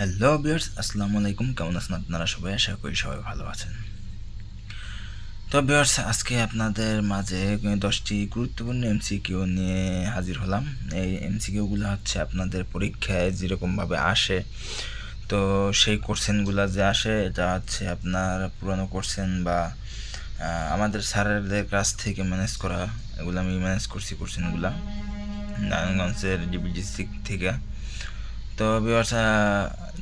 Hello বিয়ার্স আসসালামু আলাইকুম। কেমন আছেন আপনারা সবাই? আশা করি সবাই ভালো আছেন। তো বিয়ার্স আজকে আপনাদের মাঝে দশটি গুরুত্বপূর্ণ এমসিকিউ নিয়ে হাজির হলাম। এই এমসিকিউগুলো হচ্ছে আপনাদের পরীক্ষায় যেরকমভাবে আসে, তো সেই কোশ্চেনগুলো যে আসে, এটা হচ্ছে আপনার পুরনো কোশ্চেন বা আমাদের স্যারেদের কাছ থেকে ম্যানেজ করা। এগুলো আমি ম্যানেজ করছি কোশ্চেনগুলো। নারায়ণগঞ্জের ডিবিডিসি থেকে। তো ভিউয়ার্স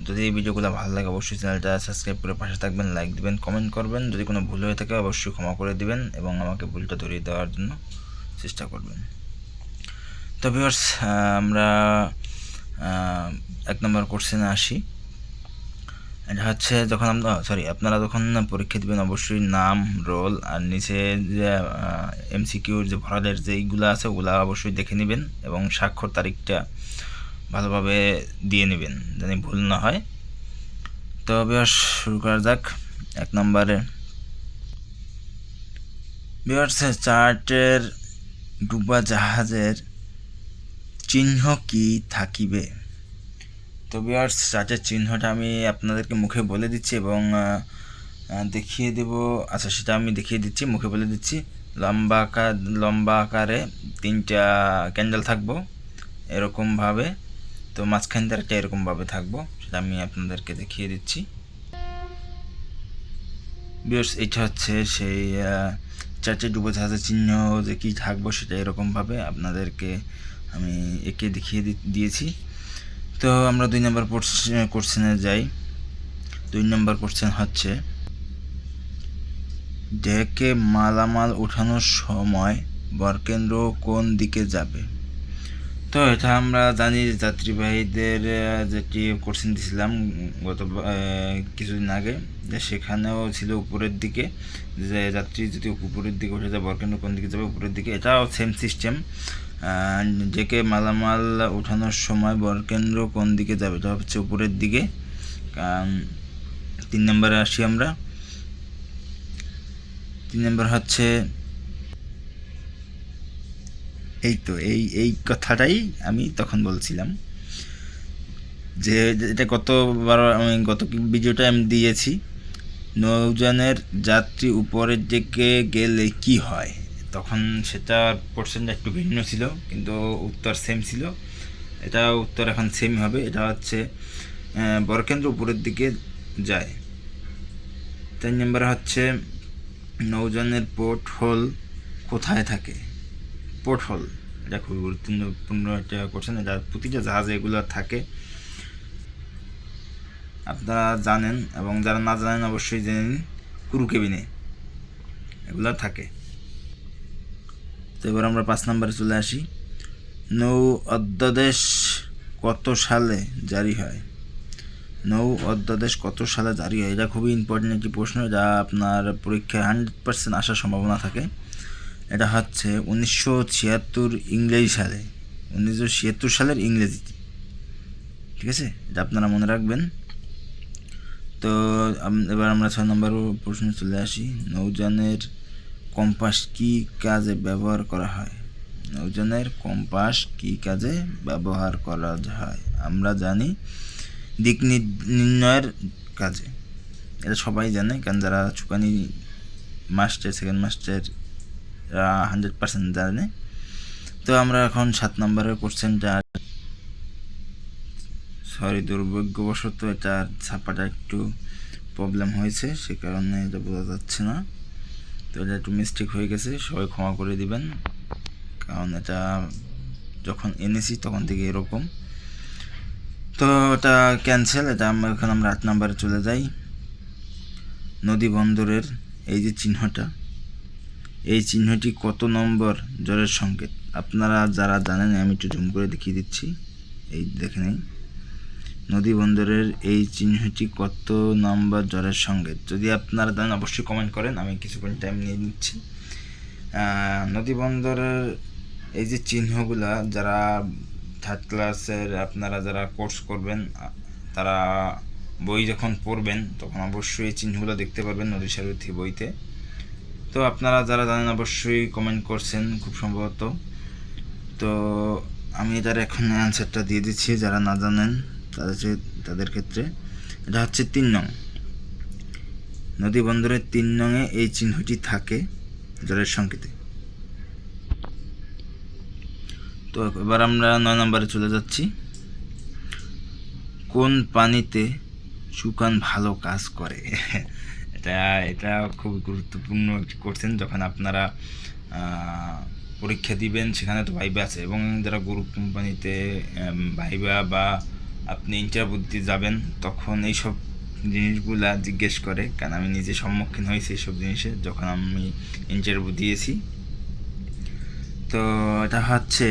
যদি এই ভিডিওগুলো ভালো লাগে, অবশ্যই চ্যানেলটা সাবস্ক্রাইব করে পাশে থাকবেন লাইক দিবেন কমেন্ট করবেন। যদি কোনো ভুল হয়ে থাকে, অবশ্যই ক্ষমা করে দিবেন এবং আমাকে ভুলটা ধরিয়ে দেওয়ার জন্য চেষ্টা করবেন। তো ভিউয়ার্স আমরা এক নম্বর কোশ্চেনে আসি। এটা হচ্ছে যখন আমরা সরি আপনারা যখন পরীক্ষা দেবেন, অবশ্যই নাম রোল আর নিচে যে এমসিকিউর যে ভরালের যে এইগুলো আছে, ওগুলো অবশ্যই দেখে নেবেন এবং স্বাক্ষর তারিখটা ভালোভাবে দিয়ে নেবেন, যেন ভুল না হয়। তো বিয়ার্স শুরু করা যাক। এক নম্বরে বিয়ার্স চার্টের ডুবা জাহাজের চিহ্ন কি থাকিবে? তো বিয়ার্স চার্টের চিহ্নটা আমি আপনাদেরকে মুখে বলে দিচ্ছি এবং দেখিয়ে দেব। আচ্ছা সেটা আমি দেখিয়ে দিচ্ছি, মুখে বলে দিচ্ছি। লম্বা আকার, লম্বা আকারে তিনটা ক্যান্ডেল থাকব, এরকমভাবে। তো মাঝখানটা একটা এরকমভাবে থাকব, সেটা আমি আপনাদেরকে দেখিয়ে দিচ্ছি। বিয়ার্স এটা হচ্ছে সেই চারটে ডুবোজাহাজের চিহ্ন যে কী থাকব সেটা এরকমভাবে আপনাদেরকে আমি একে দেখিয়ে দিয়েছি। তো আমরা দুই নম্বর কোশ্চেনে যাই। দুই নম্বর কোশ্চেন হচ্ছে, ডেকে মালামাল ওঠানোর সময় বরকেন্দ্র কোন দিকে যাবে? তো এটা আমরা জানি যাত্রীবাহীদের যেটি কোশ্চেন দিয়েছিলাম গত কিছুদিন আগে, যে সেখানেও ছিল উপরের দিকে, যে যাত্রী যদি উপরের দিকে উঠে যায় বরকেন্দ্র কোন দিকে যাবে উপরের দিকে, এটাও সেম সিস্টেম ডেকে মালামাল ওঠানোর সময় বরকেন্দ্র কোন দিকে যাবে, এটা হচ্ছে উপরের দিকে। কারণ তিন নম্বরে আসি আমরা। তিন নম্বর হচ্ছে এই তো এই এই কথাটাই আমি তখন বলছিলাম। যে, এটা গতবার আমি, গত ভিডিওটা আমি দিয়েছি। নৌযানের যাত্রী উপরের দিকে গেলে কি হয়? তখন সেটা পোর্শনটা একটু ভিন্ন ছিল, কিন্তু উত্তর সেম ছিল। এটা উত্তর এখন সেম হবে, এটা হচ্ছে বরকেন্দ্র উপরের দিকে যায়। তিন নম্বরে হচ্ছে, নৌযানের পোর্ট হোল কোথায় থাকে? পোর্ট হোল এটা খুবই গুরুত্বপূর্ণ একটা কোশ্চেন এটা প্রতিটা জাহাজে এগুলো থাকে। আপনারা জানেন এবং যারা না জানেন অবশ্যই জেনে নিন, ক্রু কেবিনে এগুলো থাকে। তো এবার আমরা পাঁচ নম্বরে চলে আসি। নৌ অধ্যাদেশ কত সালে জারি হয়? নৌ অধ্যাদেশ কত সালে জারি হয়? এটা খুবই ইম্পর্টেন্ট একটি প্রশ্ন, যা আপনার পরীক্ষায় হান্ড্রেড পার্সেন্ট আসার সম্ভাবনা থাকে। এটা হচ্ছে উনিশশো ছিয়াত্তর ইংরেজি সালে, উনিশশো ছিয়াত্তর সালের ইংরেজিতে। ঠিক আছে? এটা আপনারা মনে রাখবেন। তো এবার আমরা ছয় নম্বর প্রশ্নে চলে আসি। নৌযানের কম্পাস কি কাজে ব্যবহার করা হয়? নৌযানের কম্পাস কি কাজে ব্যবহার করা হয়? আমরা জানি দিক নির্ণয়ের কাজে। এটা সবাই জানে, কারণ যারা চুকানি master second master hundred percent জানে। তো আমরা এখন সাত নম্বরের কোশ্চেনটা সরি দুর্ভাগ্যবশত এটা ছাপাটা একটু প্রবলেম হয়েছে, সে কারণে এটা বোঝা যাচ্ছে না। তো এটা একটু মিস্টেক হয়ে গেছে, সবাই ক্ষমা করে দিবেন। কারণ এটা যখন এনেছি তখন থেকে এরকম। তো এটা ক্যান্সেল এটা আমরা এখন আমরা আট নম্বরে চলে যাই। নদী বন্দরের এই যে চিহ্নটা। এই চিহ্নটি কত নম্বর জ্বরের সংকেত? আপনারা যারা জানেন, আমি একটু জুম করে দেখিয়ে দিচ্ছি। এই দেখে নেই। নদী বন্দরের এই চিহ্নটি কত নম্বর জ্বরের সংকেত? যদি আপনারা জানেন, অবশ্যই কমেন্ট করেন, আমি কিছুক্ষণ টাইম নিয়ে নিচ্ছি। নদী বন্দরের এই যে চিহ্নগুলা, যারা থার্ড ক্লাসের আপনারা যারা কোর্স করবেন তারা বই যখন পড়বেন, তখন অবশ্যই এই চিহ্নগুলো দেখতে পারবেন নদী সারথী বইতে। তো আপনারা যারা জানেন অবশ্যই কমেন্ট করছেন খুব সম্ভবত। তো আমি এটার এখন অ্যান্সারটা দিয়ে দিচ্ছি, যারা না জানেন তাদের তাদের ক্ষেত্রে। এটা হচ্ছে তিন নং। নদী বন্দরের তিন নংয়ে এই চিহ্নটি থাকে জলের সংকেতে তো এবার আমরা নয় নম্বরে চলে যাচ্ছি। কোন পানিতে শুকান ভালো কাজ করে? এটা এটা খুব গুরুত্বপূর্ণ একটি কোশ্চেন যখন আপনারা পরীক্ষা দিবেন, সেখানে তো ভাইবা আছে। এবং যারা গ্রুপ কোম্পানিতে ভাইবা বা আপনি ইন্টারভিউ দিতে যাবেন, তখন এইসব জিনিসগুলা জিজ্ঞেস করে। কারণ আমি নিজে সম্মুখীন হয়েছি এইসব জিনিসে, যখন আমি ইন্টারভিউ দিয়েছি। তো এটা হচ্ছে,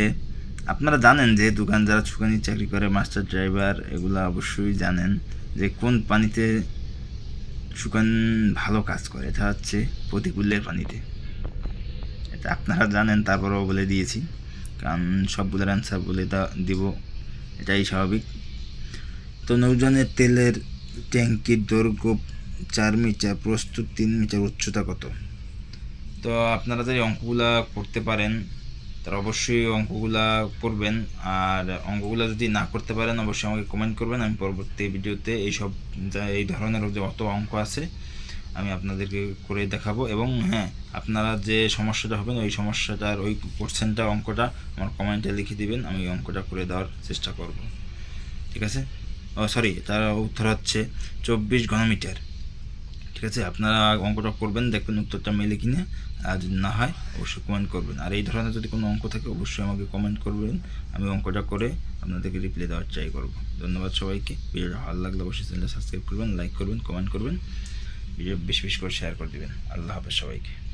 আপনারা জানেন যে দোকান যারা ছুকানি চাকরি করে মাস্টার ড্রাইভার এগুলো অবশ্যই জানেন যে কোন পানিতে শুকান ভালো কাজ করে, এটা হচ্ছে প্রতিকূলের পানিতে। এটা আপনারা জানেন, তারপরেও বলে দিয়েছি। কারণ সবগুলোর অ্যান্সার বলে দা- দিব, এটাই স্বাভাবিক। তো নৌজানের তেলের ট্যাঙ্কির দৈর্ঘ্য চার মিটার, প্রস্তুত তিন মিটার, উচ্চতা কত? তো আপনারা যদি অঙ্কগুলা করতে পারেন তারা অবশ্যই অঙ্কগুলা করবেন। আর অঙ্কগুলা যদি না করতে পারেন, অবশ্যই আমাকে কমেন্ট করবেন। আমি পরবর্তী ভিডিওতে এইসব এই ধরনের যে অত অঙ্ক আছে, আমি আপনাদেরকে করে দেখাবো। এবং হ্যাঁ আপনারা যে সমস্যাটা হবেন, ওই সমস্যাটার, ওই কোশ্চেনটা অঙ্কটা আমার কমেন্টে লিখে দিবেন। আমি অঙ্কটা করে দেওয়ার চেষ্টা করব। ঠিক আছে? ও সরি তার উত্তর হচ্ছে চব্বিশ ঘনমিটার। ঠিক আছে, আপনারা অঙ্কটা করবেন, দেখবেন উত্তরটা মেলে কিনে, আর যদি না হয়, অবশ্যই কমেন্ট করবেন। আর এই ধরনের যদি কোনো অঙ্ক থাকে, অবশ্যই আমাকে কমেন্ট করবেন, আমি অঙ্কটা করে আপনাদেরকে রিপ্লাই দেওয়ার চাই করব। ধন্যবাদ সবাইকে। ভিডিওটা ভালো লাগলে অবশ্যই চ্যানেলটা সাবস্ক্রাইব করবেন লাইক করবেন কমেন্ট করবেন, ভিডিও বেশি বেশি করে শেয়ার করে দেবেন। আল্লাহ হাফেজ সবাইকে।